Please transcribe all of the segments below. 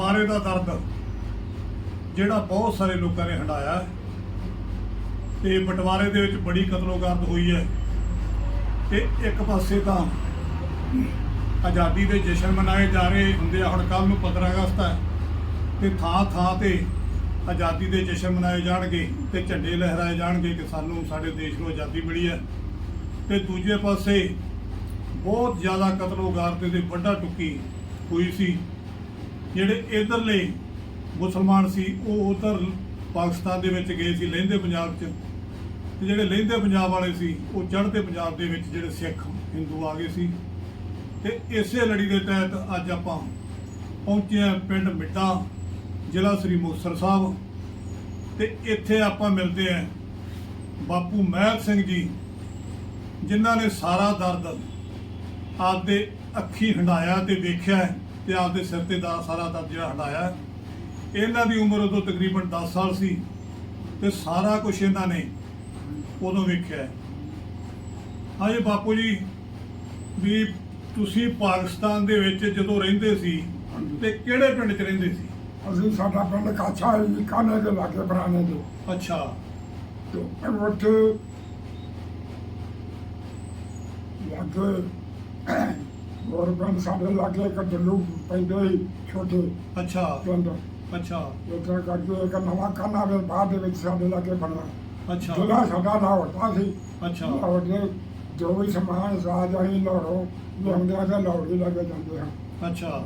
ਤੇ ਦਾ ਦਰਦ, ਜਿਹੜਾ ਬਹੁਤ ਸਾਰੇ ਲੋਕਾਂ ਨੇ ਹੰਡਾਇਆ ਹੈ। ਤੇ ਬਟਵਾਰੇ ਦੇ ਵਿੱਚ ਬੜੀ ਕਤਲੋਗਰਦ ਹੋਈ ਹੈ। ਤੇ ਇੱਕ ਪਾਸੇ ਤਾਂ ਆਜ਼ਾਦੀ ਦੇ ਜਸ਼ਨ ਮਨਾਏ ਜਾ ਰਹੇ ਹੁੰਦੇ ਆ, ਹੁਣ ਕੱਲ ਨੂੰ 15 ਅਗਸਤ ਹੈ। ਤੇ ਥਾਂ ਥਾਂ ਤੇ ਆਜ਼ਾਦੀ ਦੇ ਜਸ਼ਨ ਮਨਾਏ ਜਾਣਗੇ ਤੇ ਝੰਡੇ ਲਹਿਰਾਏ ਜਾਣਗੇ ਕਿ ਸਾਨੂੰ ਸਾਡੇ ਦੇਸ਼ ਨੂੰ ਆਜ਼ਾਦੀ ਮਿਲੀ ਹੈ। ਤੇ ਦੂਜੇ ਪਾਸੇ ਬਹੁਤ ਜ਼ਿਆਦਾ ਕਤਲੋਗਾਰਤ ਦੇ ਵੱਡਾ ਟੁੱਕੀ ਹੋਈ ਸੀ। ਜਿਹੜੇ ਇਧਰਲੇ ਮੁਸਲਮਾਨ ਸੀ, ਉਹ ਉਧਰ ਪਾਕਿਸਤਾਨ ਦੇ ਵਿੱਚ ਗਏ ਸੀ ਲਹਿੰਦੇ ਪੰਜਾਬ 'ਚ। ਤੇ ਜਿਹੜੇ ਲਹਿੰਦੇ ਪੰਜਾਬ ਵਾਲੇ ਸੀ, ਉਹ ਚੜ੍ਹਦੇ ਪੰਜਾਬ ਦੇ ਵਿੱਚ ਜਿਹੜੇ ਸਿੱਖ, ਹਿੰਦੂ ਆ ਗਏ ਸੀ। ਤੇ ਇਸੇ ਲੜੀ ਦੇ ਤਹਿਤ ਅੱਜ ਆਪਾਂ ਪਹੁੰਚੇ ਹਾਂ ਪਿੰਡ ਮਿੱਟਾ ਜ਼ਿਲ੍ਹਾ ਸ੍ਰੀ ਮੁਕਤਸਰ ਸਾਹਿਬ। ਤੇ ਇੱਥੇ ਆਪਾਂ ਮਿਲਦੇ ਹਾਂ ਬਾਪੂ ਮਹਿਲ ਸਿੰਘ ਜੀ, ਜਿਨ੍ਹਾਂ ਨੇ ਸਾਰਾ ਦਰਦ ਆਪਦੇ ਅੱਖੀ ਹੰਡਾਇਆ ਤੇ ਵੇਖਿਆ ਤੇ ਆਪਦੇ ਸਿਰ ਤੇ ਦਾ ਸਾਰਾ ਦਰਦ ਜਿਹੜਾ ਹੰਡਾਇਆ ਹੈ। ਇਹਨਾਂ ਦੀ ਉਮਰ ਉਦੋਂ ਤਕਰੀਬਨ 10 ਸਾਲ ਸੀ ਤੇ ਸਾਰਾ ਕੁਝ ਇਹਨਾਂ ਨੇ ਉਦੋਂ ਵੇਖਿਆ ਹੈ। ਹਾਂਜੀ ਬਾਪੂ ਜੀ ਵੀ ਤੁਸੀਂ ਪਾਕਿਸਤਾਨ ਦੇ ਵਿੱਚ ਜਦੋਂ ਰਹਿੰਦੇ ਸੀ ਤੇ ਕਿਹੜੇ ਪਿੰਡ 'ਚ ਰਹਿੰਦੇ ਸੀ ਅਸੀਂ ਸਾਡਾ ਪਿੰਡ ਕਾਛਾ ਹੈ ਕਾਨੇ ਦੇ ਲਾਗੇ ਬਰਾਨੇ ਦੇ ਅੱਛਾ ਤੇ ਉੱਥੇ ਲਾਗੇ ਹੋਰ ਪਿੰਡ ਸਾਡੇ ਲਾਗੇ ਇੱਕ ਡੱਲੂ ਪੈਂਦੇ ਸੀ ਛੋਟੇ ਅੱਛਾ। ਪਿੰਡ। ਅੱਛਾ। ਉਤਰਾ ਕਰਕੇ ਇੱਕ ਨਵਾਂ ਕਾਨਾ ਦੇ ਬਾਅਦ ਦੇ ਵਿੱਚ ਸਾਡੇ ਲਾਗੇ ਬਣਿਆ ਅੱਛਾ। ਜ਼ਿਲ੍ਹਾ ਸਾਡਾ ਲਾਹੌਰ ਦਾ ਸੀ। ਅੱਛਾ। ਲਾਹੌਰ ਦੇ ਜੋ ਵੀ ਸਮਾਨ ਸਾਜ ਅਸੀਂ ਲਾਹੌਰੋਂ ਲਿਆਉਂਦੇ ਆ ਤੇ ਲਾਹੌਰ ਹੀ ਲੱਗੇ ਜਾਂਦੇ ਹਾਂ ਅੱਛਾ।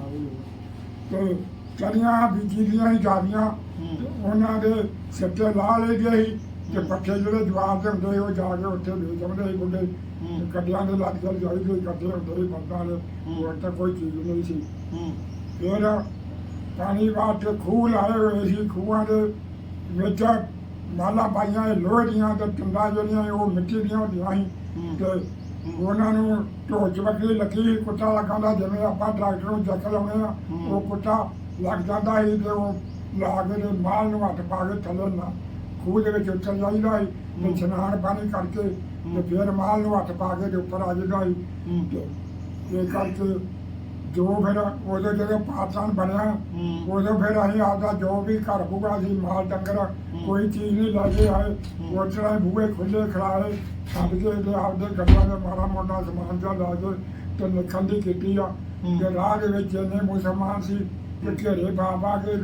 ਤੇ ਚੜੀਆਂ ਬੀਜੀ ਦੀਆਂ ਹੀ ਜਾਂਦੀਆਂ ਹੂੰ। ਉਹਨਾਂ ਦੇ ਸਿੱਟੇ ਲਾ ਲਈਦੇ ਸੀ। ਤੇ। ਪੱਠੇ ਜਿਹੜੇ ਜਵਾਬ ਦੇ ਹੁੰਦੇ ਸੀ ਉਹ ਜਾ ਕੇ ਉੱਥੇ ਵੇਚ ਆਉਂਦੇ ਸੀ ਬੁੱਢੇ ਹੂੰ। ਦੇ ਲੱਗ ਚੱਲ ਜਾਈਦੇ ਕੱਢੇ ਹੁੰਦੇ ਸੀ ਬੰਦਾਂ ਦੇ ਹੂੰ। ਹੋਰ ਤਾਂ ਕੋਈ ਚੀਜ਼ ਨਹੀਂ ਸੀ ਹੂੰ ਫਿਰ ਪਾਣੀ ਵਾਸਤੇ ਖੂਹ ਲਾਏ ਹੋਏ ਸੀ ਖੂਹਾਂ ਦੇ ਵਿੱਚ ਮਾਲਾ ਪਾਈਆਂ ਸੀ ਲੋਹੇ ਦੀਆਂ ਤੇ ਟੰਡਾ ਜਿਹੜੀਆਂ ਉਹ ਮਿੱਟੀ ਦੀਆਂ ਹੁੰਦੀਆਂ ਹੂੰ। ਸੀ ਤੇ ਉਹਨਾਂ ਨੂੰ ਢੋਚ ਵੱਖਰੀ ਲੱਗੀ ਕੁੱਤਾ ਲਗਾਉਂਦਾ ਜਿਵੇਂ ਆਪਾਂ ਟਰੈਕਟਰ ਨੂੰ ਜੱਕ ਲਾਉਂਦੇ ਆ ਹੂੰ। ਉਹ ਕੁੱਤਾ ਲੱਗ ਜਾਂਦਾ ਸੀ ਤੇ ਉਹ ਲਾ ਕੇ ਤੇ ਮਾਲ ਨੂੰ ਹੱਥ ਪਾ ਕੇ ਥੱਲੇ ਨਾ ਖੂਹ ਦੇ ਵਿੱਚ ਉੱਤਰ ਜਾਈਦਾ ਸੀ ਤੇ ਹੂੰ। ਇਸ਼ਨਾਨ ਪਾਣੀ ਕਰਕੇ ਹੂੰ। ਤੇ ਫਿਰ ਮਾਲ ਨੂੰ ਹੱਥ ਪਾ ਕੇ ਤੇ ਉੱਪਰ ਆ ਸੀ ਹੂੰ। ਇਹ ਕਰਕੇ ਜੋ ਫਿਰ ਉਦੋਂ ਜਦੋਂ ਪਾਕਿਸਤਾਨ ਬਣਿਆ ਹੂੰ। ਉਦੋਂ ਫਿਰ ਅਸੀਂ ਆਪਦਾ ਜੋ ਵੀ ਘਰ ਬੁਗਾ ਸੀ ਮਾਲ ਡੰਗਰ ਕੋਈ ਚੀਜ਼ ਨਹੀਂ ਲੈ ਕੇ ਆਏ ਹੂੰ। ਹੀ ਬੂਹੇ ਖੁੱਲੇ ਖੜਾਏ ਛੱਡ ਕੇ ਤੇ ਆਪਦੇ ਗੱਡੀਆਂ ਦੇ ਮਾੜਾ ਮੋਟਾ ਸਮਾਨ ਜਿਹਾ ਲਾ ਕੇ ਤੇ ਨਿਕਲਣ ਦੀ ਕੀਤੀ ਆ ਹੂੰ। ਤੇ ਰਾਹ ਦੇ ਵਿੱਚ ਇੰਨੇ ਮੁਸਲਮਾਨ ਸੀ ਕਿ ਘੇਰੇ ਪਾ ਪਾ ਕੇ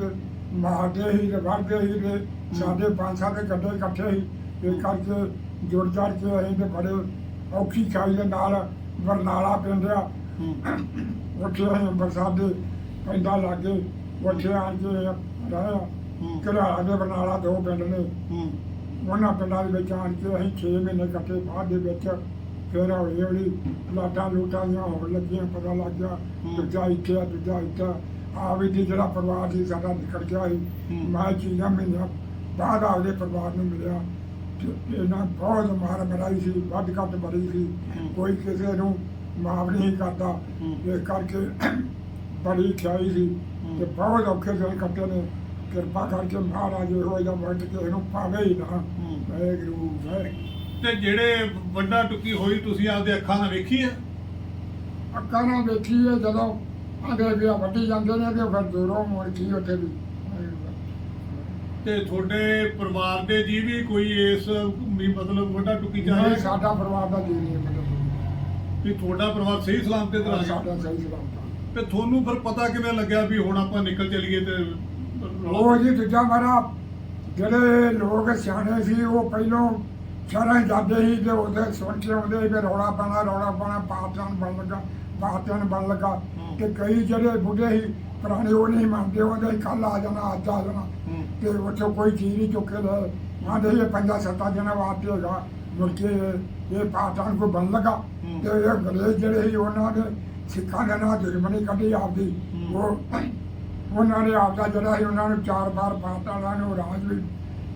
ਮਾਰਦੇ ਸੀ ਤੇ ਵੜਦੇ ਸੀ ਤੇ ਸਾਡੇ ਪੰਜ ਸੱਤ ਗੱਡੇ ਇਕੱਠੇ ਸੀ ਇਹ ਕਰਕੇ ਜੁੜ ਜੜ ਕੇ ਅਸੀਂ ਤੇ ਬੜੇ ਔਖੀ ਖਾਈ ਦੇ ਨਾਲ ਬਰਨਾਲਾ ਪਿੰਡ ਆ ਹੂੰ ਉੱਥੇ ਅਸੀਂ ਅੰਮ੍ਰਿਤਸਰ ਦੇ ਪੈਂਦਾ ਲਾਗੇ ਉੱਥੇ ਆਣ ਕੇ ਰਹੇ ਹੂੰ। ਘਰਾਲਾ ਦੇ ਬਰਨਾਲਾ ਦੋ ਪਿੰਡ ਨੇ ਹੂੰ ਉਹਨਾਂ ਪਿੰਡਾਂ ਦੇ ਵਿੱਚ ਆਣ ਕੇ ਅਸੀਂ 6 ਮਹੀਨੇ ਕੱਟੇ ਬਾਅਦ ਦੇ ਵਿੱਚ ਫਿਰ ਹੌਲੀ ਹੌਲੀ ਲਾਟਾਂ ਲੂਟਾਂ ਦੀਆਂ ਹੋਣ ਲੱਗੀਆਂ ਪਤਾ ਲੱਗ ਗਿਆ ਹੂੰ। ਦੂਜਾ ਇੱਥੇ ਆ ਦੂਜਾ ਇੱਥੇ ਆ। ਵੀ ਜਿਹੜਾ ਪਰਿਵਾਰ ਸੀ ਸਾਡਾ ਨਿਕਲ ਗਿਆ ਸੀ ਹੂੰ। ਮੈਂ ਚੀਜ਼ਾਂ ਮਹੀਨਿਆਂ ਬਾਅਦ ਆਪਦੇ ਪਰਿਵਾਰ ਨੂੰ ਮਿਲਿਆ। ਤੇ ਇਹਨਾਂ ਬਹੁਤ ਮਾਰ ਮਰਾਈ ਸੀ ਵੱਧ ਘੱਟ ਬੜੀ ਸੀ। ਕੋਈ ਕਿਸੇ ਨੂੰ ਮਾਫ ਨਹੀਂ ਕਰਦਾ। ਇਹ ਕਰਕੇ ਬੜੀ ਖਿਆਈ ਸੀ। ਤੇ ਬਹੁਤ ਔਖੇ ਦਿਨ ਕੱਟੇ ਨੇ। ਕਿਰਪਾ ਕਰਕੇ ਮਹਾਰਾਜ ਇਹੋ ਜਿਹਾ ਵਕਤ ਕਿਸੇ ਨੂੰ ਪਾਵੇ ਹੀ ਨਾ। ਵਾਹਿਗੁਰੂ ਵਾਹਿਗੁਰੂ। ਤੇ ਜਿਹੜੇ ਵੱਡਾ ਟੁੱਕੀ ਹੋਈ ਤੁਸੀਂ ਆਪਦੇ ਅੱਖਾਂ ਨਾਲ ਵੇਖੀ ਹੈ ਅੱਖਾਂ ਨਾਲ ਵੇਖੀ ਹੈ ਜਦੋਂ ਆਂਦੇ ਵੀ ਆ ਵੱਡੀ ਜਾਂਦੇ ਨੇ ਤੇ ਫਿਰ ਦੂਰੋਂ ਮੁੜ ਕੀ ਉੱਥੇ ਵੀ। ਤੇ ਤੁਹਾਡੇ ਪਰਿਵਾਰ ਦੇ ਜੀ ਵੀ ਕੋਈ ਇਸ ਵੀ ਮਤਲਬ ਵੱਡਾ ਟੁੱਕੀ ਜਾ ਨਹੀਂ ਰਿਹਾ ਸਾਡਾ ਪਰਿਵਾਰ ਦਾ ਜੀ ਨਹੀਂ ਮਤਲਬ ਵੀ ਤੁਹਾਡਾ ਪਰਿਵਾਰ ਸਹੀ ਸਲਾਮਤ ਤੇ ਆ ਸਾਡਾ ਸਹੀ ਸਲਾਮਤ ਤੇ ਤੁਹਾਨੂੰ ਫਿਰ ਪਤਾ ਕਿਵੇਂ ਲੱਗਿਆ ਵੀ ਹੁਣ ਆਪਾਂ ਨਿਕਲ ਚਲੀਏ ਤੇ ਉਹ ਜੀ ਦੂਜਾ ਮਾਰਾ ਜਿਹੜੇ ਲੋਕ ਸਿਆਣੇ ਸੀ ਉਹ ਪਹਿਲੋਂ ਸ਼ਹਿਰਾਂ 'ਚ ਜਾਂਦੇ ਸੀ ਤੇ ਉਹਦੇ ਸੁਣ ਕੇ ਆਉਂਦੇ ਸੀ ਵੀ ਰੌਲਾ ਪਾਣਾ ਰੌਲਾ ਪਾਣਾ ਪਾਤਨ ਬਣ ਲੱਗਾ ਪਾਤਨ ਬਣ ਲੱਗਾ। ਹੂੰ। ਤੇ ਕਈ ਜਿਹੜੇ ਬੁੱਢੇ ਸੀ ਪੁਰਾਣੇ ਉਹ ਨਹੀਂ ਮੰਨਦੇ ਉਹਦੇ ਕੱਲ ਆ ਜਾਣਾ ਅੱਜ ਆ ਜਾਣਾ। ਤੇ ਉੱਥੋਂ ਕੋਈ ਚੀਜ਼ ਨਹੀਂ ਚੁੱਕੇ ਲੈ ਆਂਦੇ ਇਹ ਪੰਜਾਂ ਸੱਤਾਂ ਦਿਨਾਂ ਵਾਸਤੇ ਹੈਗਾ ਮੁੜ ਕੇ ਇਹ ਪਾਤਨ ਕੋ ਬਣ ਲੱਗਾ। ਤੇ ਇਹ ਅੰਗਰੇਜ਼ ਜਿਹੜੇ ਸੀ ਉਹਨਾਂ ਨੇ ਸਿੱਖਾਂ ਦੇ ਨਾਲ ਦੁਸ਼ਮਣੀ ਕੱਢੀ ਆਪਦੀ। ਉਹ ਉਹਨਾਂ ਨੇ ਆਪਦਾ ਜਿਹੜਾ ਸੀ ਉਹਨਾਂ ਨੂੰ ਚਾਰ ਵਾਰ ਪਾਤਾਲਾਂ ਨੂੰ ਰਾਜ ਵੀ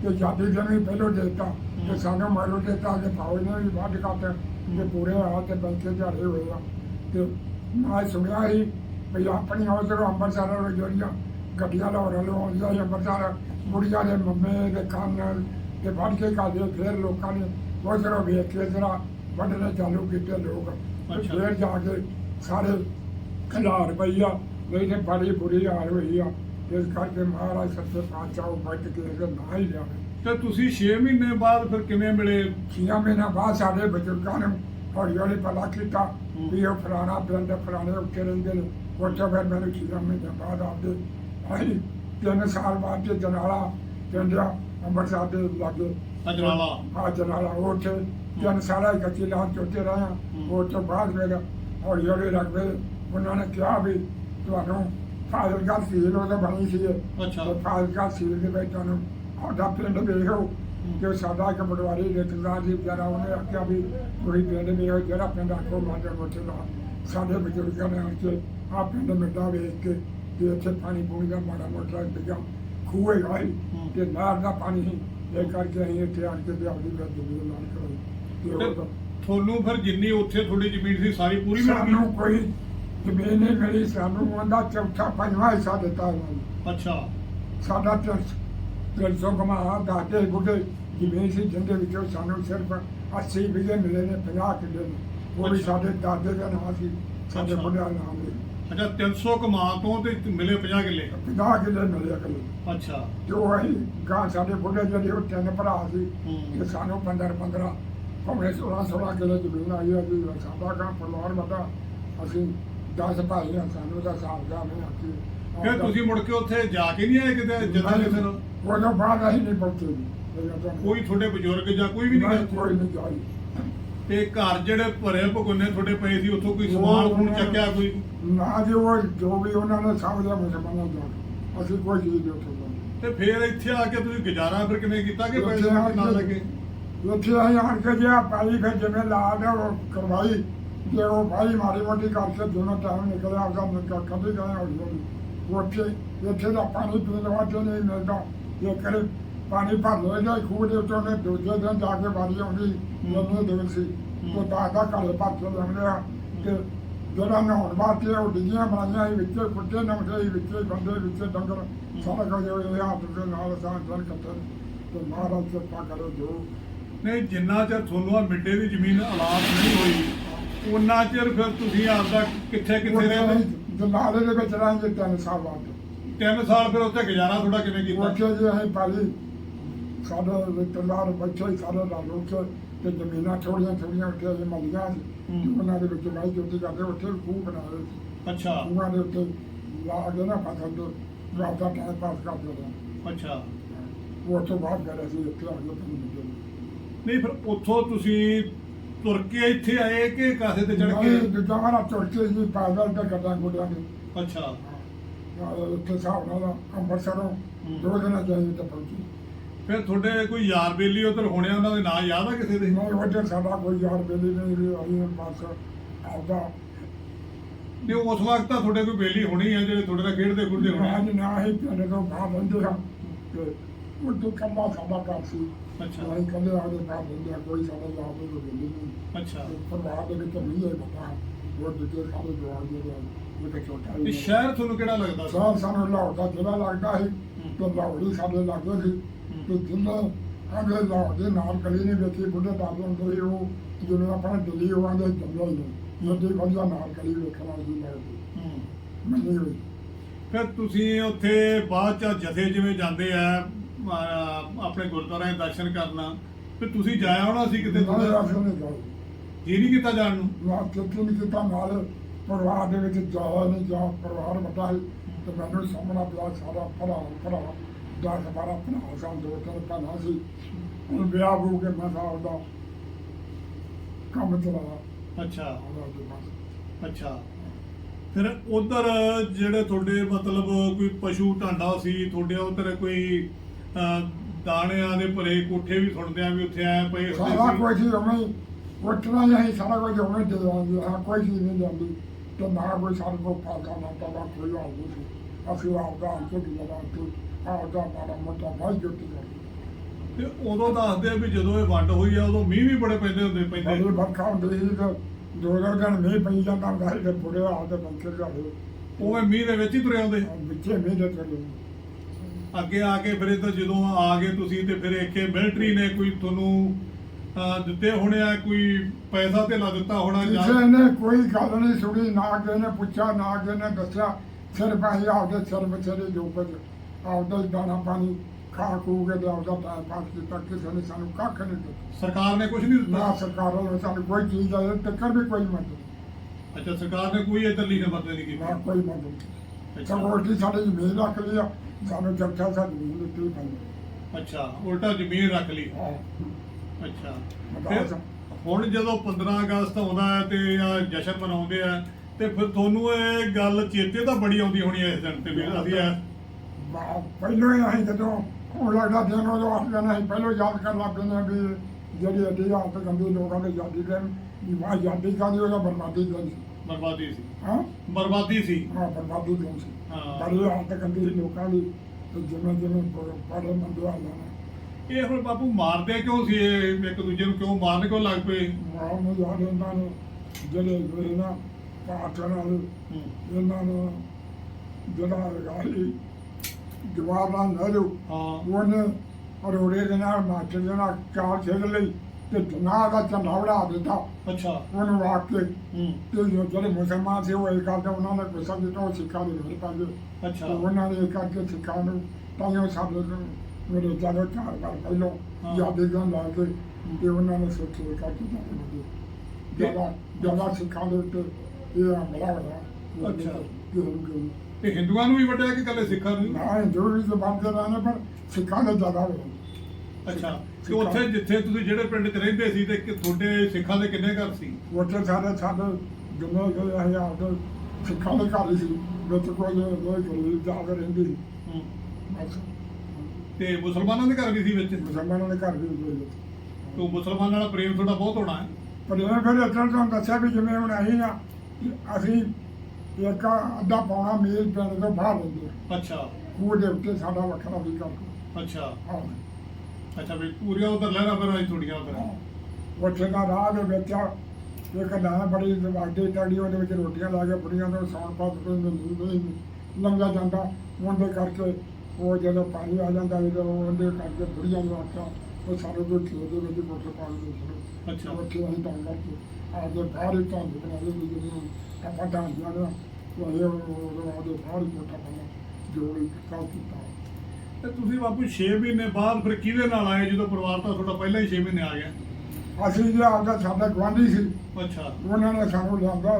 ਤੇ ਜਾਤੀ ਜਮੀ ਪਹਿਲੋਂ ਦੇ ਦਿੱਤਾ। ਤੇ ਸਾਨੂੰ ਮਾਰੋ ਦਿੱਤਾ ਕਿ ਫੌਜ ਨੇ ਵੀ ਵੱਧ ਕੱਟ ਤੇ ਪੂਰੇ ਆ ਤੇ ਬੰਕੇ ਝਾੜੇ ਹੋਏ ਆ। ਤੇ ਮੈਂ ਸੁਣਿਆ ਸੀ ਵੀ ਆਪਣੀ ਉਧਰੋਂ ਅੰਮ੍ਰਿਤਸਰ ਜਿਹੜੀਆਂ ਗੱਡੀਆਂ ਲਾਹੌਰ ਵੱਲੋਂ ਆਉਂਦੀਆਂ ਅੰਮ੍ਰਿਤਸਰ ਬੁੜੀਆਂ ਦੇ ਮੰਮੇ ਦੇ ਕੰਨ ਤੇ ਵੱਢ ਕੇ ਕਾਦੇ ਫਿਰ ਲੋਕਾਂ ਨੇ ਉਧਰੋਂ ਵੇਖ ਕੇ ਜਰਾ ਵੱਢਣੇ ਚਾਲੂ ਕੀਤੇ ਲੋਕ। ਤੇ। ਫਿਰ ਜਾ ਕੇ ਸਾਰੇ ਖਿਲਾਰ ਪਈ ਆ ਨਹੀਂ ਤੇ ਬੜੀ ਬੁਰੀ ਹਾਲ ਹੋਈ ਆ। ਇਸ ਕਰਕੇ ਮਹਾਰਾਜ ਸੱਚੇ ਪਾਤਸ਼ਾਹ ਉਹ ਬਚ ਕੇ ਇਹਦੇ ਨਾ ਹੀ ਲਿਆਵੇ ਤੇ ਤੁਸੀਂ 6 ਮਹੀਨੇ ਬਾਅਦ ਫਿਰ ਕਿਵੇਂ ਮਿਲੇ? ਛੀਆਂ ਮਹੀਨਾ ਬਾਅਦ ਸਾਡੇ ਬਜ਼ੁਰਗਾਂ ਨੇ ਹੌਲੀ ਹੌਲੀ ਪਤਾ ਕੀਤਾ। ਵੀ ਉਹ ਫਲਾਣਾ ਪਿੰਡ ਫਲਾਣੇ ਉੱਤੇ ਰਹਿੰਦੇ ਨੇ। ਉੱਥੇ ਫਿਰ ਮੈਨੂੰ ਛੀਆਂ ਮਹੀਨੇ ਬਾਅਦ ਆਪਦੇ ਆਈ ਤਿੰਨ ਸਾਲ ਬਾਅਦ ਤੇ ਜਨਾਲਾ ਪਿੰਡ ਆ ਅੰਮ੍ਰਿਤਸਰ ਦੇ ਲਾਗੇ ਅਜਨਾਲਾ ਆ ਜਨਾਲਾ? ਉੱਥੇ ਤਿੰਨ ਸਾਲਾਂ ਹੀ ਕੱਚੀ ਲਾਂ ਚੋਤੇ ਰਹਾ ਹੂੰ। ਉਹ ਤੋਂ ਬਾਅਦ ਫਿਰ ਹੌਲੀ ਹੌਲੀ ਪਏ ਉਹਨਾਂ ਨੇ ਕਿਹਾ ਵੀ ਤੁਹਾਨੂੰ ਫਾਜ਼ਿਲਕਾ ਸੀਲ ਉਹਦਾ ਬਣੀ ਸੀ। ਅੱਛਾ। ਫਾਜ਼ਿਲਕਾ ਸੀਲ ਦੇ ਵਿੱਚ ਤੁਹਾਨੂੰ ਸਾਡਾ ਪਿੰਡ ਵੇਖੋ। ਕਿ ਸਾਡਾ ਇੱਕ ਪਟਵਾਰੀ ਰਿਸ਼ਤੇਦਾਰ ਸੀ ਵਿਚਾਰਾ ਉਹਨੇ ਆਖਿਆ ਵੀ ਕੋਈ ਪਿੰਡ ਵੇਖੋ ਜਿਹੜਾ ਪਿੰਡ ਆਖੋ ਮੋਟੇ ਦਾ ਸਾਡੇ ਬਜ਼ੁਰਗਾਂ ਨੇ ਆ ਕੇ ਆ ਪਿੰਡ ਮਿੱਟਾ ਵੇਖ ਕੇ। ਤੇ ਇੱਥੇ ਪਾਣੀ ਪੂਣੀ ਦਾ ਮਾੜਾ ਮੋਟਾ ਇੰਤਜ਼ਾਮ ਖੂਹੇ ਗਾਈ ਹੂੰ। ਤੇ ਨਹਿਰ ਦਾ ਪਾਣੀ ਸੀ ਇਹ ਕਰਕੇ ਅਸੀਂ ਇੱਥੇ ਆਣ ਕੇ ਤੇ ਆਪਣੀ ਫਿਰ ਜ਼ਮੀਨ ਨਾਲ ਕਰੋ ਤੇ ਤੇ ਤਾਂ ਤੁਹਾਨੂੰ ਫਿਰ ਜਿੰਨੀ ਉੱਥੇ ਤੁਹਾਡੀ ਜ਼ਮੀਨ ਸੀ ਸਾਰੀ ਪੂਰੀ ਮਿਲ ਸਾਨੂੰ ਗਈ ਕੋਈ ਜ਼ਮੀਨ ਨਹੀਂ ਮਿਲੀ। ਸਾਨੂੰ ਉਹਦਾ ਚੌਥਾ ਪੰਜਵਾਂ ਹਿੱਸਾ ਦਿੱਤਾ ਉਹਨਾਂ ਨੇ। ਅੱਛਾ। ਸਾਡਾ ਤਿੰਨ ਤਿੰਨ ਸੌ ਕਮਾ ਦਾਤੇ ਬੁੱਢੇ ਜ਼ਮੀਨ ਸੀ ਜਿੰਦੇ ਵਿੱਚੋਂ ਸਾਨੂੰ ਸਿਰਫ 80 ਵਿਗੇ ਮਿਲੇ ਨੇ 50 ਕਿੱਲੇ ਨੇ। ਉਹ ਵੀ। ਸਾਡੇ ਦਾਦੇ ਦਾ ਨਾਮ ਸੀ ਸਾਡੇ ਦਾ ਨਾਮ ਸੀ। ਅੱਛਾ 300 ਕਮਾ ਤੋਂ ਤੇ ਮਿਲੇ 50 ਕਿੱਲੇ। 50 ਕਿੱਲੇ ਮਿਲੇ ਅਗਲੇ ਅੱਛਾ। ਜੋ ਅਸੀਂ ਗਾਂ ਸਾਡੇ ਬੁੱਢੇ ਜਿਹੜੇ ਉਹ ਤਿੰਨ ਭਰਾ ਸੀ ਹੂੰ। ਤੇ ਸਾਨੂੰ 15 15 ਭਾਵੇਂ 16 16 ਕਿੱਲੇ ਜ਼ਮੀਨ ਆਈ ਹੈ ਜੀ ਸਾਡਾ ਗਾਂ ਪਰਿਵਾਰ ਵੱਡਾ ਅਸੀਂ 10 ਭਾਈ ਸਾਨੂੰ ਦਾ ਹਿਸਾਬ ਦਾ ਮੈਂ ਆਖੀ ਫਿਰ ਤੁਸੀਂ ਮੁੜ ਕੇ ਉੱਥੇ ਜਾ ਕੇ ਨਹੀਂ ਆਏ ਕਿਤੇ ਜਦਾਂ ਕਿਸੇ ਨਾਲ ਉਦੋਂ ਬਾਅਦ ਅਸੀਂ ਨਹੀਂ ਪਹੁੰਚੇ ਜੀ। ਇਹ ਤਾਂ ਕੋਈ ਤੁਹਾਡੇ ਬਜ਼ੁਰਗ ਜਾਂ ਕੋਈ ਵੀ ਨਹੀਂ ਨਹੀਂ, ਗਿਆ ਕੋਈ ਨਹੀਂ ਜਾਈ ਤੇ ਘਰ ਜਿਹੜੇ ਭਰੇ ਭਗੁੰਨੇ ਤੁਹਾਡੇ ਪਏ ਸੀ ਉੱਥੋਂ ਕੋਈ ਸਮਾਨ ਫੂਨ ਚੱਕਿਆ ਕੋਈ? ਨਾ ਜੀ ਉਹ ਜੋ ਵੀ ਉਹਨਾਂ ਨੇ ਸਮਝਿਆ ਮੁਸਲਮਾਨਾਂ ਦਾ ਅਸੀਂ ਕੋਈ ਚੀਜ਼ ਨਹੀਂ ਉੱਥੇ। ਤੇ ਫਿਰ ਇੱਥੇ ਆ ਕੇ ਤੁਸੀਂ ਗੁਜ਼ਾਰਾ ਫਿਰ ਕਿਵੇਂ ਕੀਤਾ ਕਿ ਪੈਸੇ ਨਾ ਲੱਗੇ ਉੱਥੇ ਅਸੀਂ ਆਣ ਕੇ ਜਿਆ ਪਾਈ ਫਿਰ ਜਿਵੇਂ ਲਾ ਦੇ ਉਹ ਕਰਵਾਈ। ਤੇ ਉਹ ਭਾਈ ਮਾੜੀ ਮੋਟੀ ਕਰਕੇ ਦੋਨੋਂ ਟਾਈਮ ਨਿਕਲਿਆ ਉਹਦਾ ਮੁੰਡਾ ਕਦੇ ਗਏ ਹੌਲੀ ਹੌਲੀ ਉੱਥੇ ਇੱਥੇ ਦਾ ਪਾਣੀ ਪੀਣ ਵਾਸਤੇ ਨਹੀਂ ਮਿਲਦਾ। ਇਹ ਕਰੇ ਪਾਣੀ ਭਰ ਲਿਆ ਜਾਂ ਖੂਹ ਦੇ ਉੱਤੋਂ ਨੇ ਦੂਜੇ ਦਿਨ ਜਾ ਕੇ ਵਾਰੀ ਆਉਂਦੀ ਉਹਨੇ ਦਿਨ ਸੀ। ਉਹ ਦਾਦਾ ਘਰੇ ਭਰ ਕੇ ਲਿਆਉਂਦੇ ਆ। ਤੇ ਜਿਹੜਾ ਨਹਾਉਣ ਵਾਸਤੇ ਉਹ ਡਿੱਗੀਆਂ ਬਣਾਈਆਂ ਸੀ ਵਿੱਚੇ ਕੁੱਤੇ ਨਮਦੇ ਸੀ ਵਿੱਚੇ ਬੰਦੇ ਵਿੱਚੇ ਡੰਗਰ। ਸਾਰਾ ਕੁਝ ਇਹ ਹੱਥ ਦੇ ਨਾਲ ਸਾਂ ਜਨ ਕੱਟਣ ਤੇ ਮਹਾਰਾਜ ਕਿਰਪਾ ਕਰੋ ਜੋ। ਨਹੀਂ ਜਿੰਨਾ ਚਿਰ ਤੁਹਾਨੂੰ ਆ ਮਿੱਟੇ ਦੀ ਜ਼ਮੀਨ ਆਲਾਟ ਨਹੀਂ ਹੋਈ ਉਹਨਾਂ ਚਿਰ ਫਿਰ ਤੁਸੀਂ ਆਪਦਾ ਕਿੱਥੇ ਕਿੱਥੇ ਰਹੇ ਜਨਾਲੇ ਦੇ ਵਿੱਚ ਰਹਾਂਗੇ ਤਿੰਨ ਸਾਲ ਬਾਅਦ। ਤਿੰਨ ਸਾਲ ਫਿਰ ਉੱਥੇ ਗੁਜ਼ਾਰਾ ਤੁਹਾਡਾ ਕਿਵੇਂ ਕੀਤਾ? ਉੱਥੇ ਜੇ ਅਸੀਂ ਪਾਲੀ ਸਾਡੇ ਰਿਸ਼ਤੇਦਾਰ ਬੱਚੇ ਹੀ ਸਾਰੇ ਰਲ ਰੁਲ ਕੇ ਤੇ ਜ਼ਮੀਨਾਂ ਥੋੜੀਆਂ ਥੋੜੀਆਂ ਉੱਥੇ ਅਜੇ ਮਲੀਆਂ ਸੀ। ਉਹਨਾਂ ਦੇ ਵਿੱਚ ਵਾਈ ਜੋਤੀ ਕਰਦੇ ਉੱਥੇ ਖੂਹ ਬਣਾਏ ਸੀ। ਅੱਛਾ। ਖੂਹਾਂ ਦੇ ਉੱਤੇ ਲਾ ਕੇ ਨਾ ਫਸਲ ਦੇ ਰਾਤ ਦਾ ਟਾਈਮ ਪਾਸ ਕਰਦੇ ਰਹੇ ਅੱਛਾ। ਉਹ ਤੋਂ ਬਾਅਦ ਗਏ ਸੀ ਇੱਥੇ ਆ ਗਏ ਨਹੀਂ ਫਿਰ ਉੱਥੋਂ ਤੁਸੀਂ ਤੁਰ ਕੇ ਇੱਥੇ ਆਏ ਕਿ ਕਾਸੇ ਤੇ ਚੜ ਕੇ? ਦੂਜਾ ਵਾਲਾ ਚੜਕੇ ਜੀ ਪਾਗਲ ਤੇ ਗੱਡਾ ਗੁੱਡਾਂ ਦੇ ਅੱਛਾ। ਉੱਥੇ ਹਿਸਾਬ ਨਾਲ ਅੰਮ੍ਰਿਤਸਰੋਂ। ਦੋ ਦਿਨਾਂ ਜਾਈ ਤੇ ਪਹੁੰਚੀ। ਫਿਰ ਤੁਹਾਡੇ ਕੋਈ ਯਾਰ ਬੇਲੀ ਉਧਰ ਹੋਣੇ ਉਹਨਾਂ ਦੇ ਨਾਂ ਯਾਦ ਆ ਕਿਸੇ ਦੇ? ਨਹੀਂ ਉੱਧਰ ਸਾਡਾ ਕੋਈ ਯਾਰ ਬੇਲੀ ਨਹੀਂ ਰਹੀ ਅਸੀਂ ਬਸ ਆਪਦਾ ਨਹੀਂ ਉਸ ਵਕਤ ਤਾਂ ਤੁਹਾਡੇ ਕੋਈ ਬੇਲੀ ਹੋਣੀ ਹੈ ਜਿਹੜੇ ਤੁਹਾਡੇ ਨਾਲ ਖੇਡਦੇ ਖੁੱਡਦੇ ਹੋਣੇ ਆ। ਨਾ ਹੀ ਪਿੰਡ ਤੋਂ ਬਾਹਰ ਰਹਿੰਦੇ ਹਾਂ। ਤੇ ਉਹ ਤੋਂ ਕੰਮਾ ਸਾਡਾ ਘਰ ਸੀ। ਅੱਛਾ। ਅਸੀਂ ਕਹਿੰਦੇ ਆਦੇ ਬਾਹਰ ਰਹਿੰਦੇ ਹਾਂ, ਕੋਈ ਸਾਡਾ ਯਾਰ ਬੇਲੀ ਨਹੀਂ। ਅੱਛਾ। ਤੇ ਪਰਿਵਾਰ ਦੇ ਵਿੱਚ ਨਹੀਂ ਹੈ ਪਤਾ ਉਹ ਦੂਜੇ ਸਾਰੇ ਜਵਾਨ ਜਿਹੜੇ ਆ, ਉਹ ਤਾਂ ਛੋਟਾ ਤੇ ਹੀ ਸ਼ਹਿਰ ਤੁਹਾਨੂੰ ਕਿਹੜਾ ਲੱਗਦਾ ਸੀ? ਸਾਰ ਸਾਨੂੰ ਲਾਹੌਰ ਦਾ ਜ਼ਿਲ੍ਹਾ ਲੱਗਦਾ ਸੀ। ਤੇ ਲਾਹੌਰ ਹੀ ਸਾਡੇ ਲੱਗਦੇ ਸੀ। ਤੇ ਜਿੰਨੇ ਆਂਦੇ ਦੇ ਨਾਲ ਗਲੀ ਨੇ ਵੇਖੀ ਬੁੱਢੇ ਹੁੰਦੇ ਸੀ ਉਹ ਜਿਵੇਂ ਆਪਣਾ ਦਿੱਲੀ ਉਹ ਆਂਦੇ ਜੰਗਲ ਹੀ ਨੇ ਉਹਦੀ ਵਧੀਆ ਨਾਲ ਗਲੀ ਵੇਖਣ ਵਾਲੀ ਲੱਗਦੀ ਹੂੰ। ਮੰਨੀ ਹੋਈ। ਫਿਰ ਤੁਸੀਂ ਉੱਥੇ ਬਾਅਦ ਚ ਜਥੇ ਜਿਵੇਂ ਜਾਂਦੇ ਆ ਆਪਣੇ ਗੁਰਦੁਆਰੇ ਦੇ ਦਰਸ਼ਨ ਕਰਨਾ ਫਿਰ ਤੁਸੀਂ ਜਾਇਆ ਹੋਣਾ ਸੀ ਕਿਤੇ ਨਹੀਂ ਜੀ ਨਹੀਂ ਕੀਤਾ ਜਾਣ ਨੂੰ? ਨਾ ਕਿਤੇ ਨਹੀਂ ਕੀਤਾ ਨਾਲ ਪਰਿਵਾਰ ਦੇ ਵਿੱਚ ਜਾਇਆ ਨਹੀਂ ਜਾ ਪਰਿਵਾਰ ਵੱਡਾ ਹੈ ਤੇ ਮੈਨੂੰ ਸਾਹਮਣਾ ਪਿਆ ਸਾਰਾ ਭਰਾ ਭਰਾ। ਦਸ ਬਾਰਾਂ ਭਰਾ ਸਾਂ ਦੋ ਤਿੰਨ ਭੈਣਾਂ ਸੀ ਹੁਣ ਵਿਆਹ ਹੋ ਕੇ ਮੈਂ ਸਾਹਿਬ ਦਾ। ਕੰਮ ਚਲਾਇਆ ਅੱਛਾ। ਉਹਨਾਂ ਦੇ ਬਸ ਅੱਛਾ। ਫਿਰ ਉਧਰ ਜਿਹੜੇ ਤੁਹਾਡੇ ਮਤਲਬ ਕੋਈ ਪਸ਼ੂ ਢਾਂਡਾ ਸੀ ਤੁਹਾਡੇ ਉਧਰ ਕੋਈ ਅਹ, ਦਾਣਿਆਂ ਦੇ ਭਰੇ ਕੋਠੇ ਵੀ ਸੁਣਦੇ ਆ ਵੀ ਉੱਥੇ ਆਏ ਪਏ ਹੁੰਦੇ ਸਾਰਾ ਸੀ? ਕੁਝ ਹੀ ਉਵੇਂ ਹੀ। ਉੱਠਣਾ ਨਹੀਂ ਸਾਰਾ ਕੁਝ ਉਵੇਂ ਹੀ ਦੇ ਦਿੰਦੇ ਹਾਂ ਕੋਈ ਚੀਜ਼ ਨਹੀਂ ਜਾਂਦੀ। ਤੇ ਨਾ ਕੋਈ ਸਾਡੇ ਕੋਲ ਫਾਲਦਾ ਨਾ ਤਾਂ ਕੋਈ ਸੀ ਅਸੀਂ ਆਪਦਾ ਅੰਤ ਵੀ ਲਗਾ ਕੇ ਆਪਦਾ ਮਾੜਾ ਮੋਟਾ ਬਾਈ ਜੁੱਤੀ ਕਰਦੇ ਤੇ ਉਦੋਂ ਦੱਸਦੇ ਆ ਵੀ ਜਦੋਂ ਇਹ ਵੰਡ ਹੋਈ ਆ ਉਦੋਂ ਮੀਂਹ ਵੀ ਬੜੇ ਪੈਂਦੇ ਹੁੰਦੇ ਬੜੀ ਪੈਂਦੇ ਵਰਖਾ ਹੁੰਦੀ ਸੀ ਤੇ ਦੋ ਦੋ ਦਿਨ ਮੀਂਹ ਪਈ ਜਾਂਦਾ ਹੁੰਦਾ ਸੀ ਤੇ ਬੁੜੇ ਹਾਲ ਤੇ ਬੰਕੇ ਜਾਦੇ ਉਵੇਂ ਮੀਂਹ ਦੇ ਵਿੱਚ ਹੀ ਤੁਰੇ ਆਉਂਦੇ। ਵਿੱਚੇ ਮੀਂਹ ਦੇ ਚੱਲੇ ਅੱਗੇ ਆ ਕੇ ਫਿਰ ਇਹ ਤਾਂ ਜਦੋਂ ਆ ਗਏ ਤੁਸੀਂ ਤੇ ਫਿਰ ਇੱਥੇ ਮਿਲਟਰੀ ਨੇ ਕੋਈ ਤੁਹਾਨੂੰ ਅਹ, ਦਿੱਤੇ ਹੋਣੇ ਆ ਕੋਈ ਪੈਸਾ ਤੇ ਲਾ ਦਿੱਤਾ ਹੋਣਾ ਕਿਸੇ ਨੇ ਕੋਈ ਗੱਲ ਨਹੀਂ ਸੁਣੀ ਨਾ ਕਿਸੇ ਨੇ ਪੁੱਛਿਆ ਨਾ ਕਿਸੇ ਨੇ ਦੱਸਿਆ ਸਿਰਫ ਅਸੀਂ ਆਪਦੇ ਸਿਰ ਬਚੇ ਜੋ ਕੁਝ ਆਪਦਾ ਹੀ ਦਾਣਾ ਪਾਣੀ ਖਾ ਖੂ ਕੇ ਤੇ ਆਪਦਾ ਟਾਈਮ ਪਾਸ ਕੀਤਾ ਕਿਸੇ ਨੇ ਸਾਨੂੰ ਕੱਖ ਨਹੀਂ ਦਿੱਤਾ। ਸਰਕਾਰ ਨੇ ਕੁਝ ਨਹੀਂ ਨਾ ਦਿੱਤਾ ਸਰਕਾਰ ਵੱਲੋਂ ਸਾਨੂੰ ਕੋਈ ਚੀਜ਼ ਆਏ ਤੱਕਰ ਵੀ ਕੋਈ ਮਦਦ ਨਹੀਂ। ਅੱਛਾ ਸਰਕਾਰ ਨੇ ਕੋਈ ਨੇ ਮਦਦ ਨਹੀਂ ਨਾ ਕੋਈ ਮਦਦ ਨਹੀਂ ਅੱਛਾ। ਸਗੋਂ ਸਾਡੀ ਜ਼ਮੀਨ ਰੱਖ ਲਈ ਆ। ਸਾਨੂੰ ਜੱਟਾ ਸਾਡੀ ਜ਼ਮੀਨ ਦਿੱਤੀ ਪਈ ਅੱਛਾ ਉਲਟਾ ਜ਼ਮੀਨ ਰੱਖ ਲਈ? ਅੱਛਾ। ਫਿਰ ਹੁਣ ਜਦੋਂ 15 ਅਗਸਤ ਆਉਂਦਾ ਹੈ ਤੇ ਆ ਜਸ਼ਨ ਮਨਾਉਂਦੇ ਆ ਤੇ ਫਿਰ ਤੁਹਾਨੂੰ ਇਹ ਗੱਲ ਚੇਤੇ ਤਾਂ ਬੜੀ ਆਉਂਦੀ ਹੋਣੀ ਹੈ ਇਸ ਦਿਨ ਤੇ ਵੀ ਅਸੀਂ ਇਹ- ਪਹਿਲੋਂ ਹੀ ਅਸੀਂ ਜਦੋਂ ਉਹ ਲੱਗਦਾ ਦਿਨ ਉਦੋਂ ਆਖਦੇ ਨੇ ਅਸੀਂ ਪਹਿਲੋਂ ਯਾਦ ਕਰਨ ਲੱਗ ਪੈਂਦੇ ਹਾਂ ਵੀ ਜਿਹੜੀ ਅੱਡੀ ਹਾਲਤ ਗੰਦੀ ਲੋਕਾਂ ਦੇ ਆਜ਼ਾਦੀ ਦੇਣ ਵੀ ਵਾਹ ਆਜ਼ਾਦੀ ਕਾਦੀ ਉਹਦਾ ਬਰਬਾਦੀ ਦੇਣ ਬਰਬਾਦੀ ਸੀ। ਹਾਂ? ਬਰਬਾਦੀ ਸੀ। ਹਾਂ ਬਰਬਾਦੀ ਦੇਣ ਸੀ? ਹਾਂ। ਬੜੀ ਹਾਲਤ ਗੰਦੀ ਲੋਕਾਂ ਦੀ ਜਿਵੇਂ ਜਿਵੇਂ ਪੜੇ ਮੰਦੇ ਆ ਜਾਣਾ ਇਹ ਹੁਣ ਬਾਪੂ ਮਾਰਦੇ ਕਿਉਂ ਸੀ ਇਹ? ਇੱਕ ਦੂਜੇ ਨੂੰ ਕਿਉਂ ਮਾਰਨ ਕਿਉਂ ਲੱਗ ਪਏ? ਮਾਂ ਨੂੰ ਯਾਦ ਇਹਨਾਂ ਨੇ ਜਿਹੜੇ ਜਿਹੜੇ ਨਾ ਪਾਟਣ ਵਾਲੇ। ਇਹਨਾਂ ਨੂੰ ਜਿਹੜਾ ਰਾਹੀ ਜਵਾਬ ਨਾਲ ਨਹਿਰੂ ਹਾਂ। ਉਹਨੇ ਅਰੋੜੇ ਦੇ ਨਾਲ ਮਾਸਟਰ ਦੇ ਨਾਲ ਚਾਲ ਖੇਡ ਲਈ ਤੇ ਜਨਾਹ ਦਾ ਚੰਡਾਵੜਾ ਦਿੱਤਾ। ਅੱਛਾ। ਉਹਨੂੰ ਆਖ ਕੇ ਤੇ ਜੋ ਜਿਹੜੇ ਮੁਸਲਮਾਨ ਸੀ ਉਹ ਇਹ ਕਰਦੇ ਉਹਨਾਂ ਨੇ ਗੁੱਸਾ ਕੀਤਾ ਉਹ ਸਿੱਖਾਂ ਦੇ ਵਿਰੁੱਧ ਪਾ ਗਏ। ਤੇ ਅੱਛਾ ਉਹਨਾਂ ਨੇ ਇਹ ਕਰਕੇ ਸਿੱਖਾਂ ਨੂੰ ਤਾਈਓ ਸਾਡੇ ਨੂੰ ਮੇਰੇ ਜਦੋਂ ਚਾਰ ਵਾਰ ਪਹਿਲੋਂ। ਯਾਦੇ ਗਾਂ ਲਾ ਕੇ ਤੇ ਉਹਨਾਂ ਨੇ ਇਹ ਕਰਕੇ ਜਾਂਦੇ ਨੇ ਜ਼ਿਆਦਾ ਜ਼ਿਆਦਾ ਸਿੱਖਾਂ ਦੇ ਉੱਤੇ ਇਹ ਹਮਲਾ ਹੋਇਆ। ਅੱਛਾ। ਕਿ ਤੇ ਹਿੰਦੂਆਂ ਨੂੰ ਵੀ ਵੱਢਿਆ ਕਿ ਕੱਲੇ ਸਿੱਖਾਂ ਨੂੰ ਨਾ ਵੀ ਜ਼ਬਾਨ ਦੇ ਰਹੇ ਨੇ ਪਰ ਸਿੱਖਾਂ ਦੇ ਜ਼ਿਆਦਾ ਹੋਇਆ ਅੱਛਾ ਤੇ ਉੱਥੇ ਜਿੱਥੇ ਤੁਸੀਂ ਜਿਹੜੇ ਪਿੰਡ 'ਚ ਰਹਿੰਦੇ ਸੀ ਤੇ ਕਿ ਤੁਹਾਡੇ ਸਿੱਖਾਂ ਦੇ ਕਿੰਨੇ ਘਰ ਸੀ? ਉੱਥੇ ਸਾਡੇ ਸਾਡੇ ਜਿੰਨੇ ਗਏ ਅਸੀਂ ਆਪਦੇ ਸਿੱਖਾਂ ਦੇ ਘਰ ਹੀ ਸੀ। ਵਿੱਚ ਕੋਈ ਕੋਈ ਗਰੀਬ ਜਾ ਕੇ ਰਹਿੰਦੀ ਸੀ। ਹੂੰ। ਬਸ। ਤੇ ਮੁਸਲਮਾਨਾਂ ਦੇ ਘਰ ਵੀ ਸੀ ਵਿੱਚ? ਮੁਸਲਮਾਨਾਂ ਦੇ ਘਰ ਵੀ ਗਏ ਤੋ ਮੁਸਲਮਾਨਾਂ ਨਾਲ ਪ੍ਰੇਮ ਤੁਹਾਡਾ ਬਹੁਤ ਹੋਣਾ ਹੈ। ਪਰ ਇਹ ਫਿਰ ਇਤਨਾ ਤੁਹਾਨੂੰ ਦੱਸਿਆ ਵੀ ਜਿਵੇਂ ਹੁਣ ਅਸੀਂ ਆ ਅਸੀਂ ਇੱਕ ਅੱਧਾ ਪੌਣਾ ਮੀਲ ਪਿੰਡ ਤੋਂ ਬਾਹਰ ਰਹਿੰਦੇ ਹਾਂ ਅੱਛਾ। ਖੂਹ ਦੇ ਉੱਤੇ ਸਾਡਾ ਵੱਖਰਾ ਵੀ ਕਰ ਅੱਛਾ। ਹਾਂ। ਅੱਛਾ ਵੀ ਪੂਰੀਆਂ ਉਧਰ ਲਹਿਰਾ ਫਿਰ ਆਈ ਥੋੜੀਆਂ ਉਧਰ। ਉੱਥੇ ਦਾ ਰਾਹ ਦੇ ਵਿੱਚ ਇੱਕ ਨਾ ਬੜੀ ਵਾਡੇ ਟਾੜੀ ਉਹਦੇ ਵਿੱਚ ਰੋਟੀਆਂ ਲਾ ਕੇ ਬੁੜੀਆਂ ਤੋਂ ਸੌਣ ਪਾਤ ਕੋਈ ਮਿਲਦੀ ਨਹੀਂ ਲੰਘਾ ਜਾਂਦਾ। ਉਹਦੇ ਕਰਕੇ ਉਹ ਜਦੋਂ ਪਾਣੀ ਆ ਜਾਂਦਾ ਜਦੋਂ ਉਹਦੇ ਕਰਕੇ ਬੁੜੀਆਂ ਨੂੰ ਆਖਿਆ ਉਹ ਸਾਰੇ ਦੇ ਖੇਤ ਦੇ ਵਿੱਚ ਮੋਟਰ ਪਾ ਕੇ ਛੱਡੋ ਅੱਛਾ। ਉੱਥੇ ਅਸੀਂ ਤਾਂ ਕਰਕੇ ਆਪਦੇ ਬਾਹਰ ਹੀ ਤਾਂ ਬਣਾ ਦੇ ਵੀ ਜਦੋਂ ਆਪਾਂ ਤਾਂ ਜਾਣਾ ਪਾਣਾ ਜੋ ਕੰਮ ਕੀਤਾ ਤੇ ਤੁਸੀਂ ਬਾਪੂ 6 ਮਹੀਨੇ ਬਾਅਦ ਫਿਰ ਕਿਹਦੇ ਨਾਲ ਆਏ? ਜਦੋਂ ਪਰਿਵਾਰ ਤਾਂ ਤੁਹਾਡਾ ਪਹਿਲਾਂ ਹੀ 6 ਮਹੀਨੇ ਆ ਗਿਆ। ਅਸੀਂ ਜੇ ਆਪਦਾ ਸਾਡਾ ਗਵਾਂਢੀ ਸੀ ਅੱਛਾ। ਉਹਨਾਂ ਨੇ ਸਾਨੂੰ ਲਿਆਂਦਾ।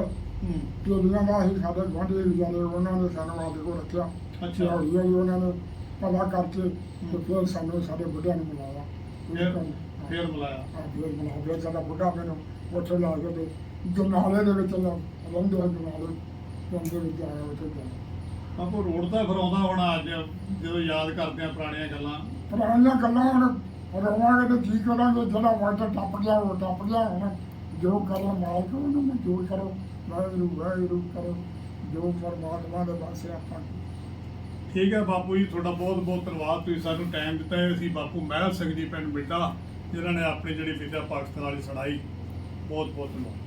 ਹੂੰ। ਟੋਲੀਆਂ ਦਾ ਅਸੀਂ ਸਾਡੇ ਗੁਆਂਢੀ ਵੀ ਜਾਣੇ ਉਹਨਾਂ ਨੇ ਸਾਨੂੰ ਆਪਦੇ ਕੋਲ ਰੱਖਿਆ। ਅੱਛਾ। ਉਹਨਾਂ ਨੇ ਪਤਾ ਕਰਕੇ ਤੇ ਫਿਰ ਸਾਨੂੰ ਸਾਡੇ ਬੁੱਢਿਆਂ ਨੂੰ ਮਿਲਾਇਆ ਫਿਰ ਬੁਲਾਇਆ। ਹਾਂ ਫਿਰ ਫਿਰ ਸਾਡਾ ਬੁੱਢਾ ਮੈਨੂੰ ਉੱਥੇ ਲਾ ਕੇ ਤੇ ਜਨਾਲੇ ਦੇ ਵਿੱਚ ਲਾ ਹਨ ਜਨਾਲੇ ਦੇ ਵਿੱਚ ਆਇਆ ਬਾਪੂ ਰੋਡ ਤਾਂ ਫਿਰ ਆਉਂਦਾ ਹੋਣਾ ਅੱਜ ਜਦੋਂ ਯਾਦ ਕਰਦੇ ਆ ਪੁਰਾਣੀਆਂ ਗੱਲਾਂ। ਪੁਰਾਣੀਆਂ ਗੱਲਾਂ ਹੁਣ ਰਵਾਂਗੇ ਤੇ ਠੀਕ ਕਰਾਂਗੇ ਜਿਹੜਾ ਟੱਪ ਗਿਆ ਉਹ ਟੱਪ ਗਿਆ। ਹੁਣ ਜੋ ਕਰਨ ਮਾਲਕ ਉਹਨੂੰ ਮਨਜ਼ੂਰ ਕਰੋ। ਵਾਹਿਗੁਰੂ ਵਾਹਿਗੁਰੂ ਕਰੋ। ਜੋ ਪਰਮਾਤਮਾ ਦੇ ਆਪਾਂ ਠੀਕ ਹੈ ਬਾਪੂ ਜੀ ਤੁਹਾਡਾ ਬਹੁਤ ਬਹੁਤ ਧੰਨਵਾਦ। ਤੁਸੀਂ ਸਾਨੂੰ ਟਾਈਮ ਦਿੱਤਾ ਹੈ। ਅਸੀਂ ਬਾਪੂ ਮਹਿਲ ਸਿੰਘ ਜੀ ਪਿੰਡ ਬਿੱਡਾ ਜਿਨ੍ਹਾਂ ਨੇ ਆਪਣੀ ਜਿਹੜੀ ਵਿਦਿਆ ਪਾਕਿਸਤਾਨ ਵਾਲੀ ਸੁਣਾਈ ਬਹੁਤ ਬਹੁਤ ਧੰਨਵਾਦ।